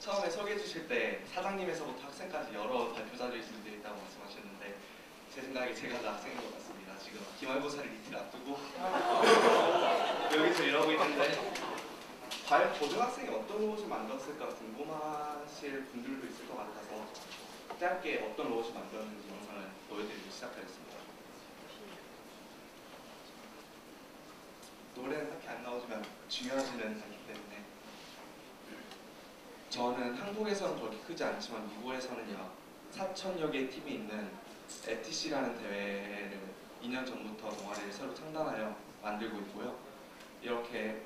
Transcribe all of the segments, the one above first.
처음에 소개해 주실 때 사장님에서부터 학생까지 여러 발표자들이 준비되어 있다고 말씀하셨는데 제 생각에 제가 다 학생인 것 같습니다. 지금 기말고사를 이틀 앞두고 여기서 이러고 있는데 과연 고등학생이 어떤 로봇을 만들었을까 궁금하실 분들도 있을 것 같아서 짧게 어떤 로봇을 만들었는지 영상을 보여드리고 시작하겠습니다. 노래는 딱히 안 나오지만 중요하지는 않기 때문에 저는 한국에서는 그렇게 크지 않지만 미국에서는요 4천여 개의 팀이 있는 FTC라는 대회를 2년 전부터 동아리를 새로 창단하여 만들고 있고요 이렇게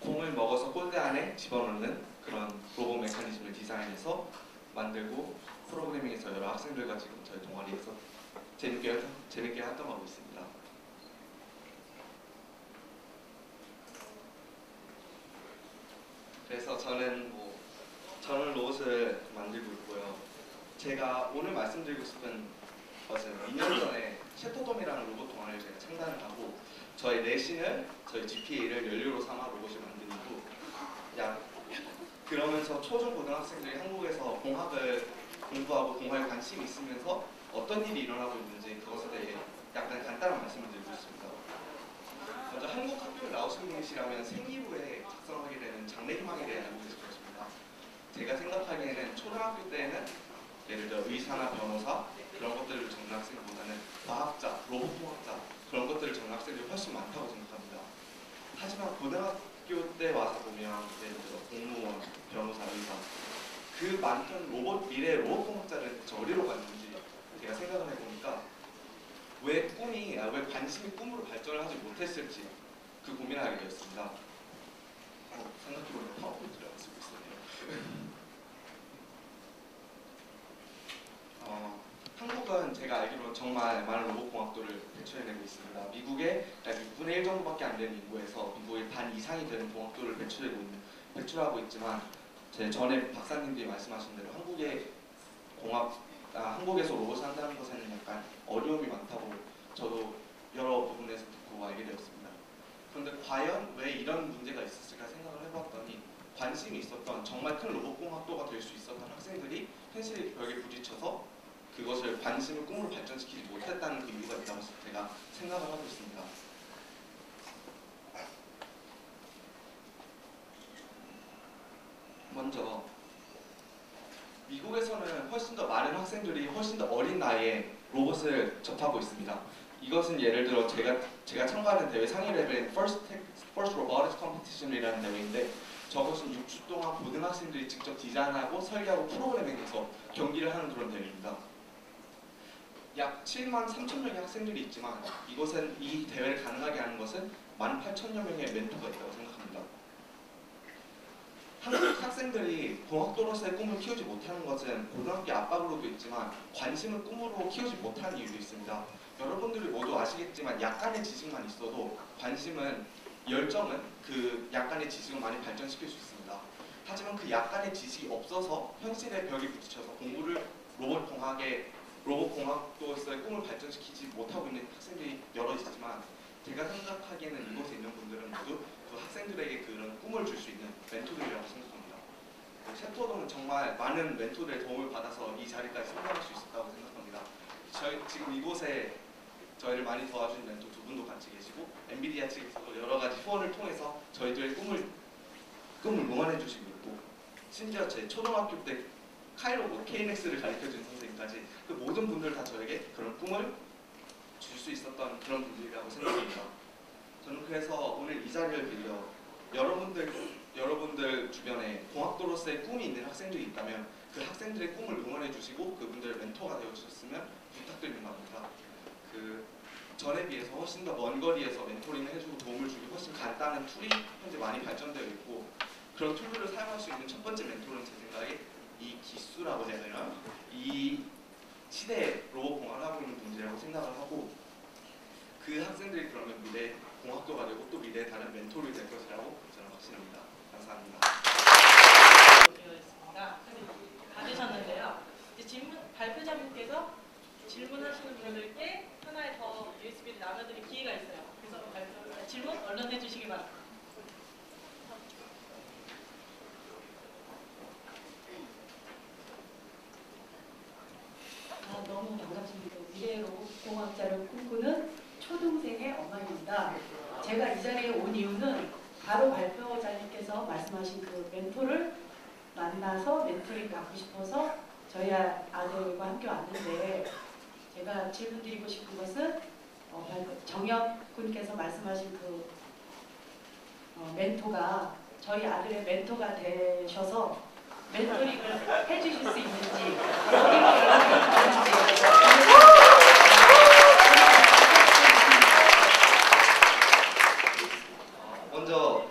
공을 먹어서 골대 안에 집어넣는 그런 로봇 메커니즘을 디자인해서 만들고 프로그래밍에서 여러 학생들과 지금 저희 동아리에서 재밌게 재밌게 활동하고 있습니다. 그래서 저는 뭐 저는 로봇을 만들고 있고요. 제가 오늘 말씀드리고 싶은 것은 2년 전에 셰터돔이라는 로봇 동아리를 제가 창단을 하고 저희 내신을 저희 GPA를 연료로 삼아 로봇을 만든 후약 그러면서 초중 고등학생들이 한국에서 공학을 공부하고 공학에 관심이 있으면서 어떤 일이 일어나고 있는지 그것에 대해 약간 간단한 말씀을 드리고 싶습니다. 먼저 한국 학교에 나오신 분이시라면 생기부에 작성하게 되는 장래희망에 대해 알고 것입니다. 제가 생각하기에는 초등학교 때는 예를 들어 의사나 변호사 그런 것들을 적는 학생보다는 과학자, 로봇공학자 그런 것들을 적는 학생들이 훨씬 많다고 생각합니다. 하지만 고등학교 때 와서 보면 예를 들어 공무원, 변호사, 의사 그 많던 로봇 미래 로봇공학자를 어디로 갔는지 제가 생각을 해보니까 왜 꿈이 아, 왜 관심이 꿈으로 발전을 하지 못했을지 그 고민을 하게 되었습니다. 어, 생각해보니까 파워포인트를 안 쓰고 있었네요. 어, 한국은 제가 알기로 정말 많은 로봇 공학도를 배출해내고 있습니다. 미국의 약 6분의 1 정도밖에 안 되는 인구에서 미국의 반 이상이 되는 공학도를 배출하고 있는 배출하고 있지만 제 전에 박사님들이 말씀하신 대로 한국의 공학 아, 한국에서 로봇을 한다는 것에는 약간 어려움이 많다고 저도 여러 부분에서 듣고 알게 되었습니다. 그런데 과연 왜 이런 문제가 있었을까 생각을 해봤더니 관심이 있었던 정말 큰 로봇공학도가 될 수 있었던 학생들이 현실의 벽에 부딪혀서 그것을 관심을 꿈으로 발전시키지 못했다는 그 이유가 있다고 제가 생각을 하고 있습니다. 먼저 미국에서는 훨씬 더 많은 학생들이 훨씬 더 어린 나이에 로봇을 접하고 있습니다. 이것은 예를 들어 제가 제가 참가하는 대회 상위 레벨인 First, First Robotics Competition이라는 대회인데 저것은 6주 동안 고등학생들이 직접 디자인하고 설계하고 프로그래밍해서 경기를 하는 그런 대회입니다. 약 7만 3천 명의 학생들이 있지만 이곳은 이 대회를 가능하게 하는 것은 1만 8천여 명의 멘토가 있다고 생각합니다. 한국 학생들이 공학도로서의 꿈을 키우지 못하는 것은 고등학교 압박으로도 있지만 관심을 꿈으로 키우지 못하는 이유도 있습니다. 여러분들이 모두 아시겠지만 약간의 지식만 있어도 관심은 열정은 그 약간의 지식을 많이 발전시킬 수 있습니다. 하지만 그 약간의 지식이 없어서 현실의 벽에 부딪혀서 공부를 로봇 공학에 로봇 공학도로서의 꿈을 발전시키지 못하고 있는 학생들이 여러 있지만 제가 생각하기에는 이곳에 있는 분들은 모두 그 학생들에게 그런 꿈을 줄 수 있는 멘토들이라고 생각합니다. 셰터동은 정말 많은 멘토들의 도움을 받아서 이 자리까지 성공할 수 있었다고 생각합니다. 저희 지금 이곳에 저희를 많이 도와준 멘토 두 분도 같이 계시고 엔비디아 측에서도 여러 가지 후원을 통해서 저희들의 꿈을 꿈을 응원해 주시고 있고 심지어 제 초등학교 때 카이로고 KNX를 가르쳐준 선생님까지 그 모든 분들 다 저에게 그런 꿈을 줄 수 있었던 그런 분들이라고 생각합니다. 저는 그래서 오늘 이 자리를 빌려 여러분들 여러분들 주변에 공학도로서의 꿈이 있는 학생들이 있다면 그 학생들의 꿈을 응원해 주시고 그분들의 멘토가 되어 주셨으면 부탁드리는 겁니다. 그 전에 비해서 훨씬 더 먼 거리에서 멘토링을 해주고 도움을 주기 훨씬 간단한 툴이 현재 많이 발전되어 있고 그런 툴들을 사용할 수 있는 첫 번째 멘토는 제 생각에 이 기수라고 되나? 이 시대에 로봇 공학을 하고 있는 분들이라고 생각을 하고 그 학생들이 그러면 미래 공학도가 되고 또 미래의 다른 멘토를 될 것이라고 저는 확신합니다. 감사합니다. 받으셨는데요. 이제 질문 발표자분께서 질문하시는 분들께 하나의 더 USB를 나눠드릴 기회가 있어요. 그래서 발표, 질문 얼른 해주시기 바랍니다. 미래 로봇공학 자를 꿈꾸는 초등생의 엄마입니다. 제가 이 자리에 온 이유는 바로 발표자님께서 말씀하신 그 멘토를 만나서 멘토링 받고 싶어서 저희 아- 아들과 함께 왔는데 제가 질문 드리고 싶은 것은 어, 정혁 군께서 말씀하신 그 어, 멘토가 저희 아들의 멘토가 되셔서 멘토링을 해주실 수 있는지 어디로 연락이 먼저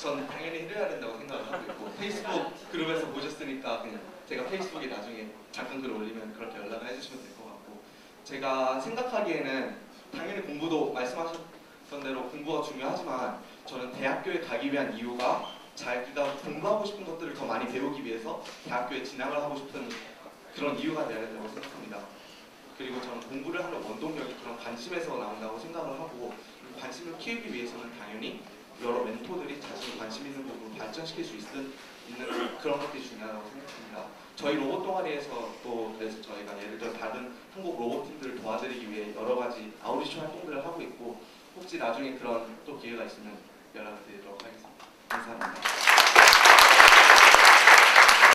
전 당연히 해야 된다고 생각을 하고 있고 페이스북 그룹에서 보셨으니까 그냥 제가 페이스북에 나중에 잠깐 글 올리면 그렇게 연락을 해주시면 될 것 같고 제가 생각하기에는 당연히 공부도 말씀하셨던 대로 공부가 중요하지만 저는 대학교에 가기 위한 이유가 자기가 공부하고 싶은 것들을 더 많이 배우기 위해서 대학교에 진학을 하고 싶은 그런 이유가 되어야 된다고 생각합니다. 그리고 저는 공부를 하는 원동력이 그런 관심에서 나온다고 생각을 하고 관심을 키우기 위해서는 당연히 여러 멘토들이 자신이 관심 있는 부분을 발전시킬 수 있는, 있는 그런 것들이 중요하다고 생각합니다. 저희 로봇 동아리에서 또 그래서 저희가 예를 들어 다른 한국 로봇 팀들을 도와드리기 위해 여러 가지 아우디션 활동들을 하고 있고 혹시 나중에 그런 또 기회가 있으면 연락을 드리도록 하겠습니다. 감사합니다.